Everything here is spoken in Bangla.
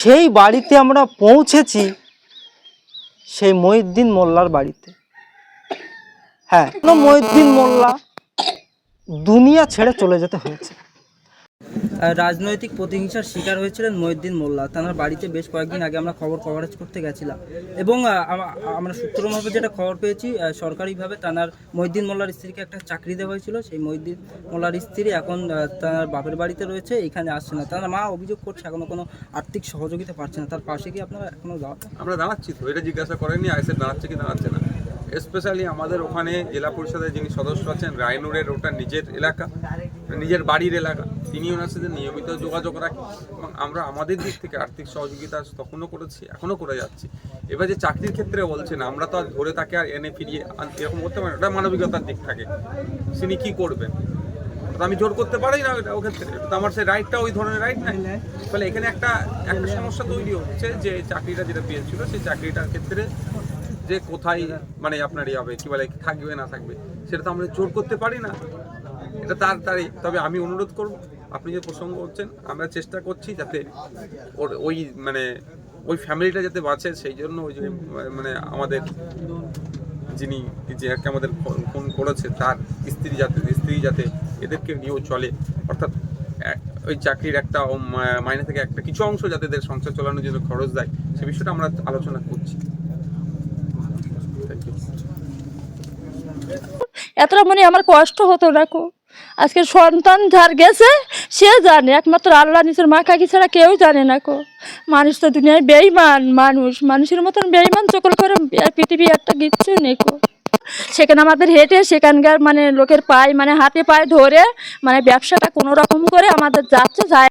সেই বাড়িতে আমরা পৌঁছেছি সেই মহিউদ্দিন মোল্লার বাড়িতে। হ্যাঁ মহিউদ্দিন মোল্লা দুনিয়া ছেড়ে চলে যেতে হয়েছে। রাজনৈতিক প্রতিহিংসার শিকার হয়েছিলেন মহিউদ্দিন মোল্লা। তার বাড়িতে বেশ কয়েকদিন আগে আমরা খবর কভারেজ করতে গেছিলাম। এবং আমরা সূত্রভাবে যেটা খবর পেয়েছি সরকারিভাবে তার, মহিউদ্দিন মোল্লার স্ত্রীকে একটা চাকরি দেওয়া হয়েছিল। সেই মহিউদ্দিন মোল্লার স্ত্রী এখন তার বাপের বাড়িতে রয়েছে, এখানে আসছে না। তার মা অভিযোগ করছে, এখনও কোনো আর্থিক সহযোগিতা পাচ্ছে না। তার পাশে কি আপনারা এখনও যাওয়া আমরা দাঁড়াচ্ছি তো, এটা জিজ্ঞাসা করেননি আইসে দাঁড়াচ্ছে কি দাঁড়াচ্ছে না। স্পেশালি আমাদের ওখানে জেলা পরিষদের যিনি সদস্য আছেন, রায়নুরের ওটা নিজের এলাকা, নিজের বাড়ির এলাকা। তিনি ওনার সাথে নিয়মিত যোগাযোগ রাখি এবং আমরা আমাদের দিক থেকে আর্থিক সহযোগিতা তখনও করেছি, এখনও করে যাচ্ছি। এবার যে চাকরির ক্ষেত্রে বলছেন, আমরা তো আর ধরে তাকে আর এনে ফিরিয়ে এরকম করতে পারি। ওটা মানবিকতার দিক থাকে। তিনি কি করবেন? আমি জোর করতে পারি না ওটা ওক্ষেত্রে তো আমার সেই রাইটটা ওই ধরনের রাইট নাই। ফলে এখানে একটা একটা সমস্যা তৈরি হচ্ছে যে চাকরিটা যেটা পেয়েছিল, সেই চাকরিটার ক্ষেত্রে যে কোথায় মানে আপনার ইয়ে হবে, কি বলে, থাকবে না থাকবে, সেটা তো আমরা জোর করতে পারি না। এটা তার, তারই। তবে আমি অনুরোধ করব, আপনি যে প্রসঙ্গ করছেন আমরা চেষ্টা করছি যাতে ওর ওই মানে ওই ফ্যামিলিটা যাতে বাঁচে, সেই জন্য ওই যে মানে আমাদের যিনি যে আর আমাদের ফোন- করেছে, তার স্ত্রী যাতে স্ত্রী যাতে এদেরকে নিয়েও চলে। অর্থাৎ ওই চাকরির একটা মাইনে থেকে একটা কিছু অংশ যাতে এদের সংসার চালানোর জন্য খরচ দেয়, সে বিষয়টা আমরা আলোচনা করছি. এতটা মানে আমার কষ্ট হতো দেখো আজকে সন্তান যার গেছে, সে জানে, একমাত্র আল্লাহ নিজের মা কাকি ছাড়া কেউ জানে না কো। মানুষ তো দুনিয়ায় বেইমান মানুষ, মানুষের মতন বেইমান চকল করে পৃথিবী একটা কিচ্ছু নেই কো। সেখানে আমাদের হেঁটে সেখানকার মানে লোকের পায়ে মানে হাতে পায়ে ধরে মানে ব্যবসাটা কোনো রকম করে আমাদের যাচ্ছে, যায়